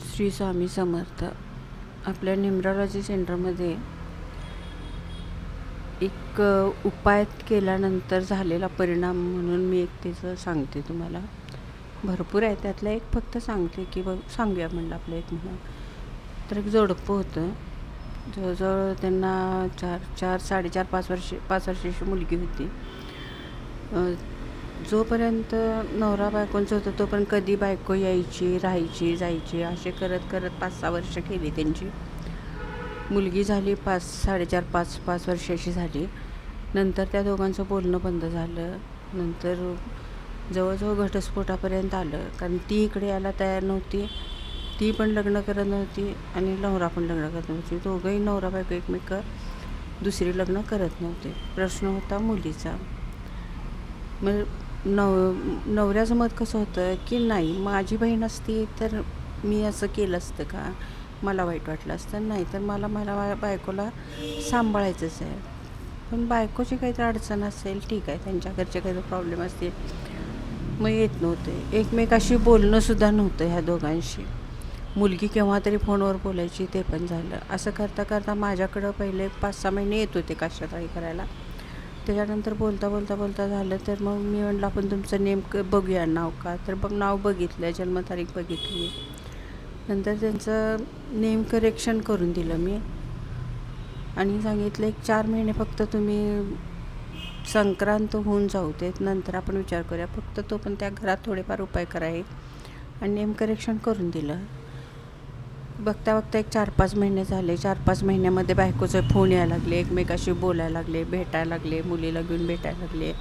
श्री स्वामी समर्थ. आपल्या न्युमरॉलॉजी सेंटरमध्ये एक उपाय केल्यानंतर झालेला परिणाम म्हणून मी एक त्याचं सांगते तुम्हाला. भरपूर आहे त्यातला एक फक्त सांगते की बघ सांगूया म्हणलं आपलं एक म्हणून. तर एक जोडपं होतं. जवळजवळ त्यांना चार चार साडेचार पाच वर्षे पाच वर्षाची मुलगी होती. जोपर्यंत नवरा बायकोंचं होतं तोपर्यंत कधी बायको यायची राहायची जायची असे करत करत पाच सहा वर्ष केली त्यांची. मुलगी झाली पाच साडेचार पाच पाच वर्षाची झाली. नंतर त्या दोघांचं बोलणं बंद झालं. नंतर जवळजवळ घटस्फोटापर्यंत आलं. कारण ती इकडे यायला तयार नव्हती. ती पण लग्न करत नव्हती आणि नवरा पण लग्न करत नव्हती. दोघंही नवरा बायको एकमेक दुसरी लग्न करत नव्हते. प्रश्न होता मुलीचा. मग नव नवऱ्याचं मत कसं होतं की नाही माझी बहीण असती तर मी असं केलं असतं का? मला वाईट वाटलं असतं. नाही तर मला मला माझ्या बायकोला सांभाळायचंच आहे. पण बायकोची काहीतरी अडचण असेल ठीक आहे. त्यांच्या घरचे काहीतरी प्रॉब्लेम असतील. मग येत नव्हते. एकमेकाशी बोलणंसुद्धा नव्हतं ह्या दोघांशी. मुलगी केव्हा तरी फोनवर बोलायची ते पण झालं. असं करता करता माझ्याकडं पहिले पाच सहा महिने येत होते काष्टताळी करायला. त्याच्यानंतर बोलता बोलता बोलता झालं. तर मग मी म्हणलं आपण तुमचं नेमकं बघूया नाव का? तर बघ नाव बघितलं जन्मतारीख बघितली. नंतर त्यांचं नेम करेक्शन करून दिलं मी. आणि सांगितलं एक चार महिने फक्त तुम्ही संक्रांत होऊन जाऊ देत. नंतर आपण विचार करूया. फक्त तो पण त्या घरात थोडेफार उपाय करावे आणि नेम करेक्शन करून दिलं. बघता बघता एक चार पाच महिने झाले. चार पाच महिन्यामध्ये बायकोचे फोन यायला लागले. एकमेकाशी बोलायला लागले भेटायला लागले मुलीला घेऊन भेटायला लागले.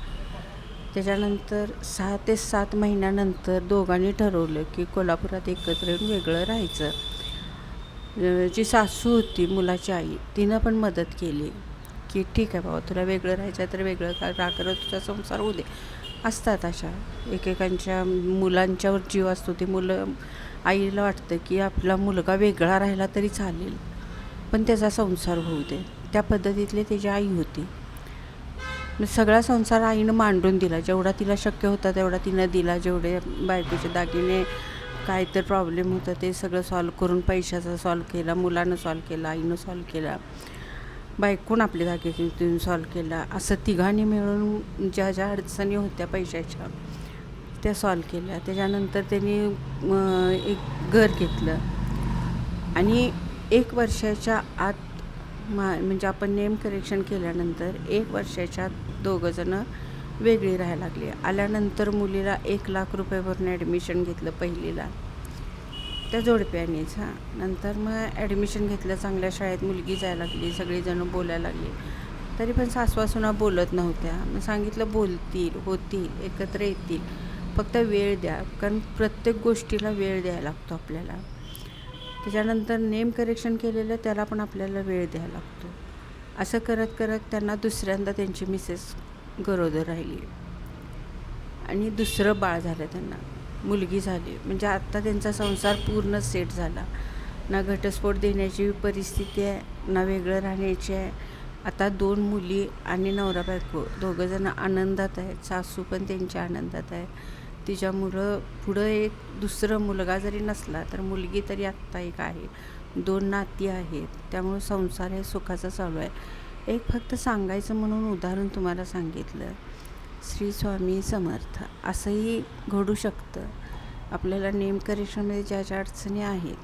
त्याच्यानंतर सहा ते सात महिन्यानंतर दोघांनी ठरवलं की कोल्हापुरात एकत्र येऊन वेगळं राहायचं. जी सासू होती मुलाची आई तिनं पण मदत केली. की ठीक आहे बाबा तुला वेगळं राहायचं आहे तर वेगळं का राखरं तुझा संसार होऊ दे. असतात अशा. एकेकांच्या मुलांच्यावर जीव असतो ते मुलं आईला वाटतं की आपला मुलगा वेगळा राहिला तरी चालेल पण त्याचा संसार होऊ दे. त्या पद्धतीतली त्याची आई होती. सगळा संसार आईनं मांडून दिला. जेवढा तिला शक्य होता तेवढा तिनं दिला. जेवढे बायकोचे दागिने काय तर प्रॉब्लेम होता ते सगळं सॉल्व करून पैशाचा सॉल्व केला मुलानं सॉल्व केला आईनं सॉल्व केला. बायकोन आपले दागिने सॉल्व केला. असं तिघांनी मिळून ज्या ज्या अडचणी होत्या पैशाच्या त्या सॉल्व केल्या. त्याच्यानंतर त्यांनी एक घर घेतलं. आणि एक वर्षाच्या आत मा म्हणजे आपण नेम करेक्शन केल्यानंतर एक वर्षाच्या आत दोघंजणं वेगळी राहायला लागली. आल्यानंतर मुलीला एक लाख रुपये भरून ॲडमिशन घेतलं पहिलीला. त्या जोडप्यानीच हां नंतर मग ॲडमिशन घेतलं चांगल्या शाळेत मुलगी जायला लागली सगळीजणं बोलायला लागली. तरी पण सासवासुना बोलत नव्हत्या. मग सांगितलं बोलतील होतील एकत्र येतील. फक्त वेळ द्या कारण प्रत्येक गोष्टीला वेळ द्यायला लागतो आपल्याला. त्याच्यानंतर नेम करेक्शन केलेलं त्याला पण आपल्याला वेळ द्यायला लागतो. असं करत करत त्यांना दुसऱ्यांदा त्यांची मिसेस गरोदर राहिली. आणि दुसरं बाळ झालं त्यांना. मुलगी झाली. म्हणजे आत्ता त्यांचा संसार पूर्ण सेट झाला. ना घटस्फोट देण्याची परिस्थिती आहे ना वेगळं राहण्याची आहे. आता दोन मुली आणि नवरा बायको दोघंजणं आनंदात आहेत. सासू पण त्यांच्या आनंदात आहे तिच्यामुळं पुढं एक दुसरं मुलगा जरी नसला तर मुलगी तरी आत्ता एक आहे. दोन नाती आहेत. त्यामुळं संसार हे सुखाचा चालू आहे. एक फक्त सांगायचं म्हणून उदाहरण तुम्हाला सांगितलं. श्री स्वामी समर्थ. असंही घडू शकतं. आपल्याला नेमकं रेषामध्ये ज्या ज्या अडचणी आहेत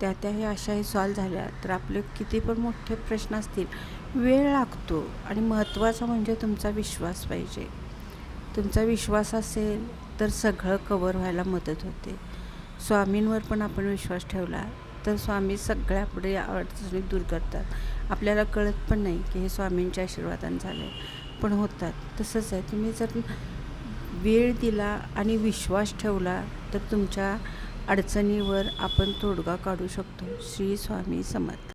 त्या त्याही अशाही सॉल्व झाल्या. तर आपले किती पण मोठे प्रश्न असतील वेळ लागतो आणि महत्त्वाचा म्हणजे तुमचा विश्वास पाहिजे. तुमचा विश्वास असेल तर सगळं कवर व्हायला मदत होते. स्वामींवर पण आपण विश्वास ठेवला तर स्वामी सगळ्या पुढे अडचणी दूर करतात. आपल्याला कळत पण नाही की हे स्वामींच्या आशीर्वादाने झालं. पण होतात. तसंच आहे. तुम्ही जर वेळ दिला आणि विश्वास ठेवला तर तुमच्या अडचणीवर आपण तोडगा काढू शकतो. श्री स्वामी समर्थ.